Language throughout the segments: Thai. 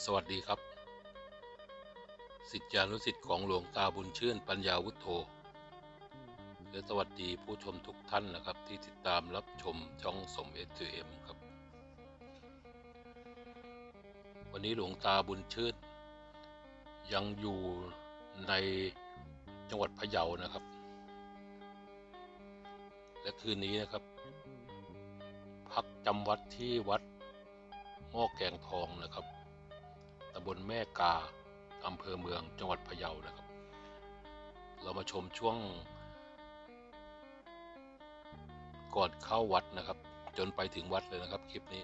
สวัสดีครับ สิทธิานุสิทธิ์ของหลวงตาบุญชื่นปัญญาวุฒโธและสวัสดีผู้ชมทุกท่านนะครับ ที่ติดตามรับชมช่องสมเอสเอ็มครับ วันนี้หลวงตาบุญชื่นยังอยู่ในจังหวัดพะเยานะครับ และคืนนี้นะครับ พักจำวัดที่วัดหม้อแกงทองนะครับำบลแม่กาอำเภอเมืองจังหวัดพะเยานะครับ เรามาชมช่วง ก่อนเข้าวัดนะครับ จนไปถึงวัดเลยนะครับคลิปนี้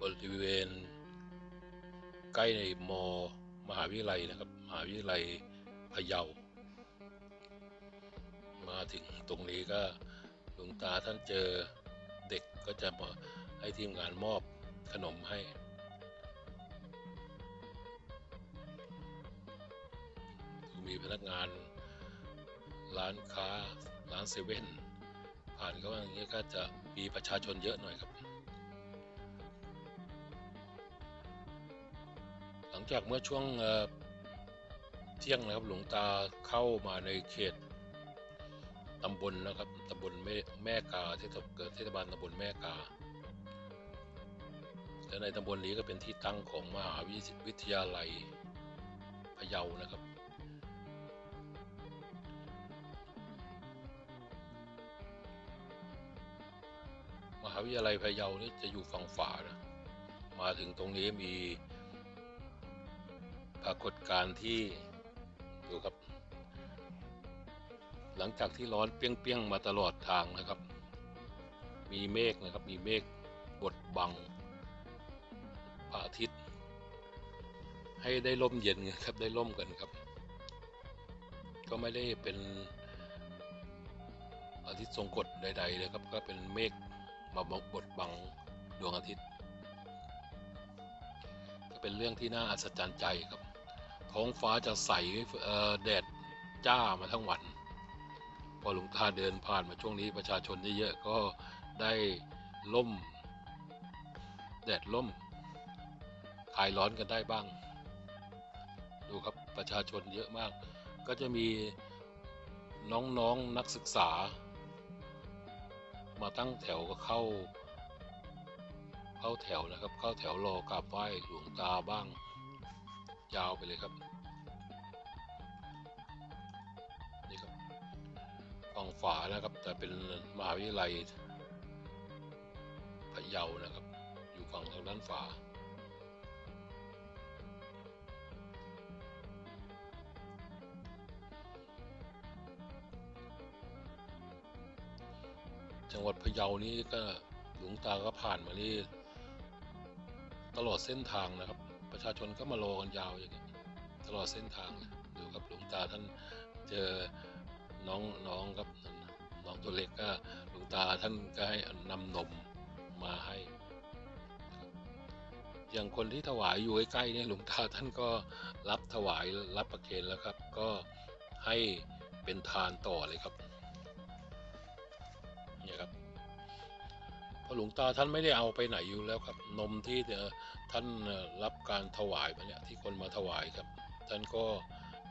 บริเวณ ใกล้ในมมหาวิทยาลัยนะครับ มหาวิทยาลัยพะเยา มาถึงตรงนี้ก็หลวงตาท่านเจอเด็กก็จะมา ให้ทีมงานมอบขนมให้ มีพนักงานร้านค้าร้านเซเว่นผ่านเข้ามาอย่างนี้ก็จะมีประชาชนเยอะหน่อยครับ หลังจากเมื่อช่วงเที่ยงนะครับหลวงตาเข้ามาในเขตตำบลนะครับตำบลแม่แม่กาเทศบเกิดเทศบาลตำบลแม่กา และในตำบลนี้ก็เป็นที่ตั้งของมหาวิทยาลัยพะเยานะครับ มหาวิทยาลัยพะเยานี่จะอยู่ฝั่งฝานะมาถึงตรงนี้มีปรากฏการณ์ที่ดูครับ หลังจากที่ร้อนเปี้ยงๆมาตลอดทางนะครับ มีเมฆนะครับมีเมฆบดบัง พระอาทิตย์ ให้ได้ร่มเย็นกันครับได้ร่มกันครับ ก็ไม่ได้เป็นอาทิตย์ทรงกฎใดๆเลยครับ ก็เป็นเมฆมาบดบังดวงอาทิตย์ ก็เป็นเรื่องที่น่าอัศจรรย์ใจครับ ท้องฟ้าจะใสแดดจ้ามาทั้งวัน พอหลวงตาเดินผ่านมาช่วงนี้ประชาชนเยอะๆก็ได้ล่ม แดดล่ม ลายร้อนกันได้บ้าง ดูครับประชาชนเยอะมาก ก็จะมีน้องๆนนักศึกษา มาตั้งแถวก็เข้า เข้าแถวนะครับ เข้าแถวรอกราบไหว้หลวงตาบ้าง ยาวไปเลยครับนี่ครับฝั่งฝานะครับ แต่เป็นมหาวิทยาลัยพะเยานะครับ อยู่ฝั่งทางด้านฝา จังหวัดพะเยานี้ก็หลวงตาก็ผ่านมานี่ตลอดเส้นทางนะครับ ประชาชนก็มารอกันยาวอย่างนี้ตลอดเส้นทางเลยดูครับหลวงตาท่านเจอน้องน้องครับน้องตัวเล็กก็หลวงตาท่านก็ให้นำนมมาให้ อย่างคนที่ถวายอยู่ใกล้ๆเนี่ยหลวงตาท่านก็รับถวายรับประเคนแล้วครับ ก็ให้เป็นทานต่อเลยครับ ราะหลวงตาท่านไม่ได้เอาไปไหนอยู่แล้วครับ นมที่ท่านรับการถวายมาเนี่ยที่คนมาถวายครับ ท่านก็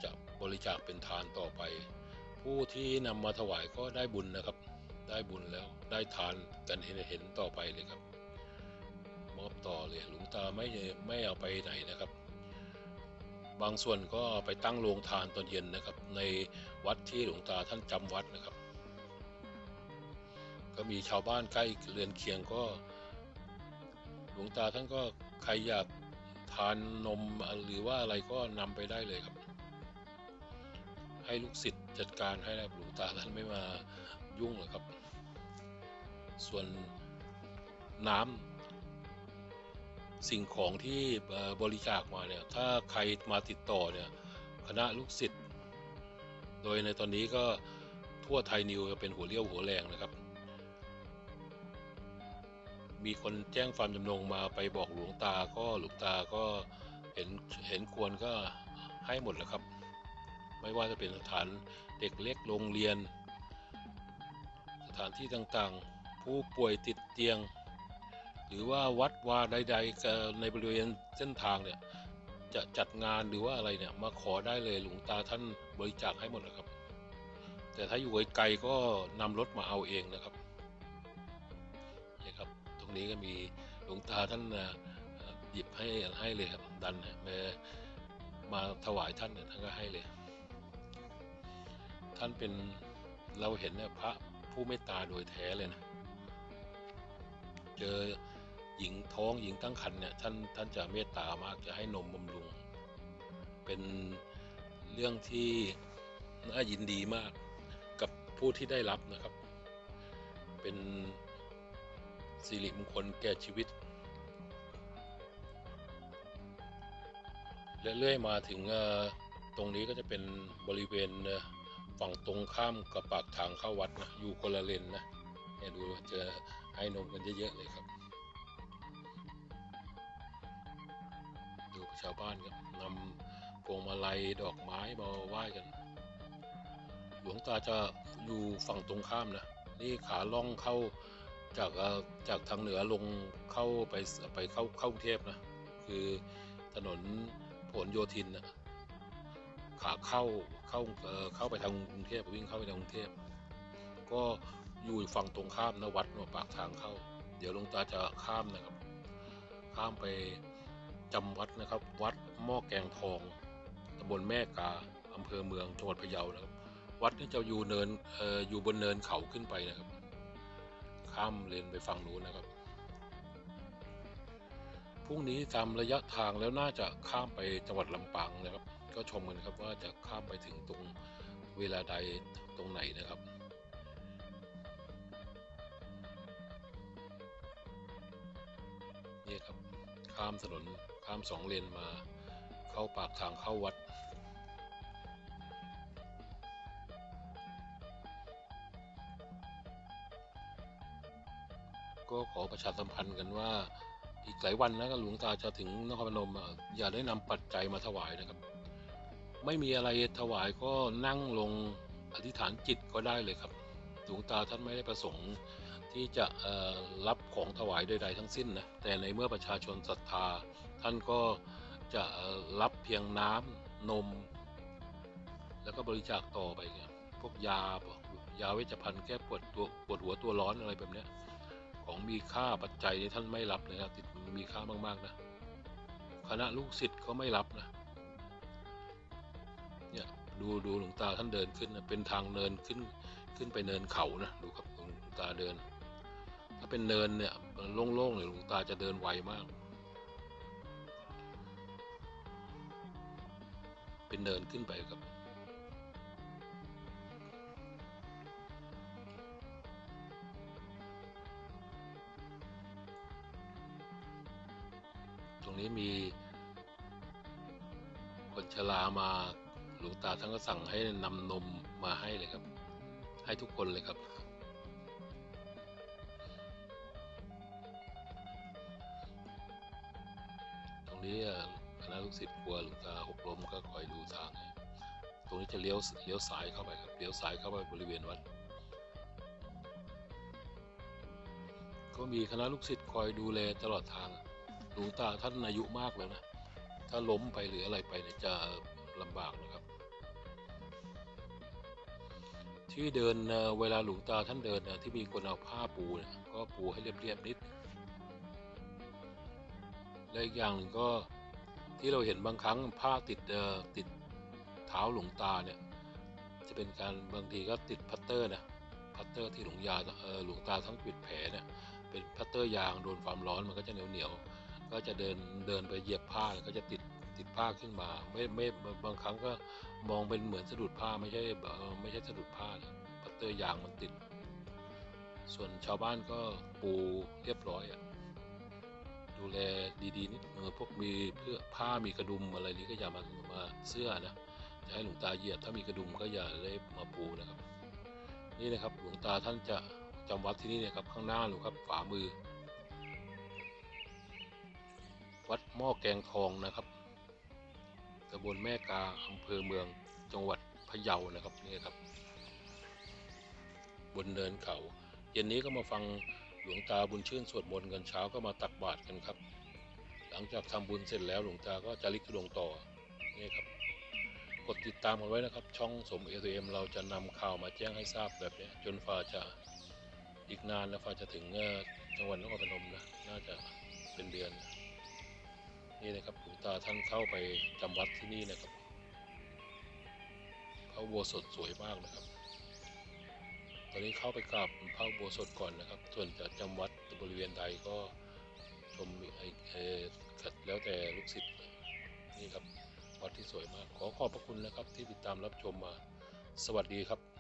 จะบริจาคเป็นทานต่อไป ผู้ที่นำมาถวายก็ได้บุญนะครับ ได้บุญแล้วได้ทานกันเห็นเห็นต่อไปเลยครับ มอบต่อเลยหลวงตาไม่ไม่เอาไปไหนนะครับ บางส่วนก็ไปตั้งโรงทานตอนเย็นนะครับ ในวัดที่หลวงตาท่านจำวัดนะครับ ก็มีชาวบ้านใกล้เรือนเคียงก็หลวงตาท่านก็ใครอยากทานนมหรือว่าอะไรก็นำไปได้เลยครับ ให้ลูกศิษย์จัดการให้นะหลวงตาท่านไม่มายุ่งหรอกครับ ส่วนน้ำสิ่งของที่บริจาคมาเนี่ย ถ้าใครมาติดต่อเนี่ยคณะลูกศิษย์ โดยในตอนนี้ก็ทั่วไทยนิวเป็นหัวเรี่ยวหัวแรงนะครับ มีคนแจ้งความจำนงมาไปบอกหลวงตาก็หลวงตาก็เห็นเห็นควรก็ให้หมดแหละครับ ไม่ว่าจะเป็นสถานเด็กเล็กโรงเรียน สถานที่ต่างๆ ผู้ป่วยติดเตียง หรือว่าวัดวาใดๆในบริเวณเส้นทางเนี่ยจะจัดงานหรือว่าอะไรเนี่ยมาขอได้เลยหลวงตาท่านบริจาคให้หมดนะครับ แต่ถ้าอยู่ไกลๆก็นำรถมาเอาเองนะครับ นี้ก็มีหลวงตาท่านหยิบให้ให้เลยครับดันมามาถวายท่านท่านก็ให้เลย ท่านเป็นเราเห็นเนี่ยพระผู้เมตตาโดยแท้เลยนะเจอหญิงท้องหญิงตั้งครรภ์เนี่ยท่านท่านจะเมตตามากจะให้นมบำรุง เป็นเรื่องที่น่ายินดีมากกับผู้ที่ได้รับนะครับ เป็น สิริมงคลแก่ชีวิต และเรื่อยมาถึงตรงนี้ก็จะเป็นบริเวณฝั่งตรงข้ามกับปากทางเข้าวัดนะอยู่คนละเลนนะเนี่ยดูเจอให้นมกันเยอะๆเลยครับ ดูชาวบ้านครับนำพวงมาลัยดอกไม้มาไหว้กัน หลวงตาจะอยู่ฝั่งตรงข้ามนะ นี่ขาล่องเข้า จากจากทางเหนือลงเข้าไปไปเข้าเข้ากรุงเทพนะคือถนนผลโยธินนะขาเข้าเข้าเข้าไปทางกรุงเทพวิ่งเข้าไปทางกรุงเทพก็อยู่ฝั่งตรงข้ามนะวัดปากทางเข้า เดี๋ยวหลวงตาจะข้ามนะครับ ข้ามไปจำวัดนะครับ วัดหม้อแกงทองตำบลแม่กาอำเภอเมืองจังหวัดพะเยานะครับ วัดนี่จะอยู่เนินอออยู่บนเนินเขาขึ้นไปนะครับ ข้ามเลนไปฝั่งนู้นนะครับพรุ่งนี้ตามระยะทางแล้วน่าจะข้ามไปจังหวัดลำปางนะครับ ก็ชมกันครับว่าจะข้ามไปถึงตรงเวลาใดตรงไหนนะครับนี่ครับข้ามถนนข้ามสองเลนมา เข้าปากทางเข้าวัด ประชาสัมพันธ์กันว่าอีกหลายวันนะหลวงตาจะถึงนครพนมอะอย่าได้นำปัจจัยมาถวายนะครับ ไม่มีอะไรถวายก็นั่งลงอธิษฐานจิตก็ได้เลยครับ หลวงตาท่านไม่ได้ประสงค์ที่จะรับของถวายใดๆทั้งสิ้นนะแต่ในเมื่อประชาชนศรัทธา ท่านก็จะรับเพียงน้ำนม แล้วก็บริจาคต่อไปไงพวกยาพวกยาเวชภัณฑ์แก้ปวดตัวปวดหัวตัวร้อนอะไรแบบเนี้ย ของมีค่าปัจจัยนี่ท่านไม่รับเลยนะติดมีค่ามากๆนะคณะลูกศิษย์ก็ไม่รับนะเนี่ยดูดูหลวงตาท่านเดินขึ้นนะเป็นทางเนินขึ้นขึ้นไปเนินเขานะดูครับหลวงตาเดิน ถ้าเป็นเนินเนี่ยโล่งๆเนี่ยหลวงตาจะเดินไวมาก เป็นเนินขึ้นไปครับ นี้มีคนชรามาหลวงตาท่านก็สั่งให้นำนมมาให้เลยครับ ให้ทุกคนเลยครับตรงนี้คณะลูกศิษย์กลัวหลวงตาหกลมก็คอยดูทาง ตรงนี้จะเลี้ยวเลี้ยวซ้ายเข้าไปครับ เลี้ยวซ้ายเข้าไปบริเวณวัด ก็มีคณะลูกศิษย์คอยดูแลตลอดทาง หลวงตาท่านอายุมากแล้วนะ ถ้าล้มไปหรืออะไรไปเนี่ยจะลำบากนะครับ ที่เดินเวลาหลวงตาท่านเดินนะที่มีคนเอาผ้าปูเนี่ยก็ปูให้เรียบๆนิด และอีกอย่างหนึ่งก็ที่เราเห็นบางครั้งผ้าติดเอ่อติดเท้าหลวงตาเนี่ยจะเป็นการบางทีก็ติดพัตเตอร์นะพัตเตอร์ที่หลวงยาเออหลวงตาทั้งปิดแผลเนี่ยเป็นพัตเตอร์ยางโดนความร้อนมันก็จะเหนียวเหนียว ก็จะเดินเดินไปเหยียบผ้าก็จะติดติดผ้าขึ้นมาไม่ไม่บางครั้งก็มองเป็นเหมือนสะดุดผ้าไม่ใช่ไม่ใช่สะดุดผ้านะพัตเตอร์ยางมันติด ส่วนชาวบ้านก็ปูเรียบร้อยอะดูแลดีๆนิดเออพวกมีเพื่อผ้ามีกระดุมอะไรนี้ก็อย่ามามาเสื้อนะจะให้หลวงตาเหยียบถ้ามีกระดุมก็อย่าได้มาปูนะครับ นี่นะครับหลวงตาท่านจะจำวัดที่นี่นี่ยครับข้างหน้าหนูครับขวามือ วัดหม้อแกงทองนะครับตำบลแม่กาอำเภอเมืองจังหวัดพะเยานะครับนี่ครับ บนเนินเขา เย็นนี้ก็มาฟังหลวงตาบุญชื่นสวดมนต์กันเช้าก็มาตักบาตรกันครับ หลังจากทำบุญเสร็จแล้วหลวงตาก็จะลิกทุดงต่อนี่ครับกดติดตามกันไว้นะครับ ช่องสมเอทเอ็มเราจะนำข่าวมาแจ้งให้ทราบแบบนี้จนฟ้าจะอีกนานนะฟ้าจะถึงจังหวัดนครพนมนะน่าจะเป็นเดือนนะ นี่นะครับหลวงตาท่านเข้าไปจำวัดที่นี่นะครับพระโบสถสวยมากนะครับ ตอนนี้เข้าไปกราบพระโบสถก่อนนะครับ ส่วนจะจำวัดบริเวณใดก็ชมไอเอ่อแล้วแต่ลูกศิษย์นี่ครับวัดที่สวยมากขอขอบพระคุณนะครับที่ติดตามรับชมมา สวัสดีครับ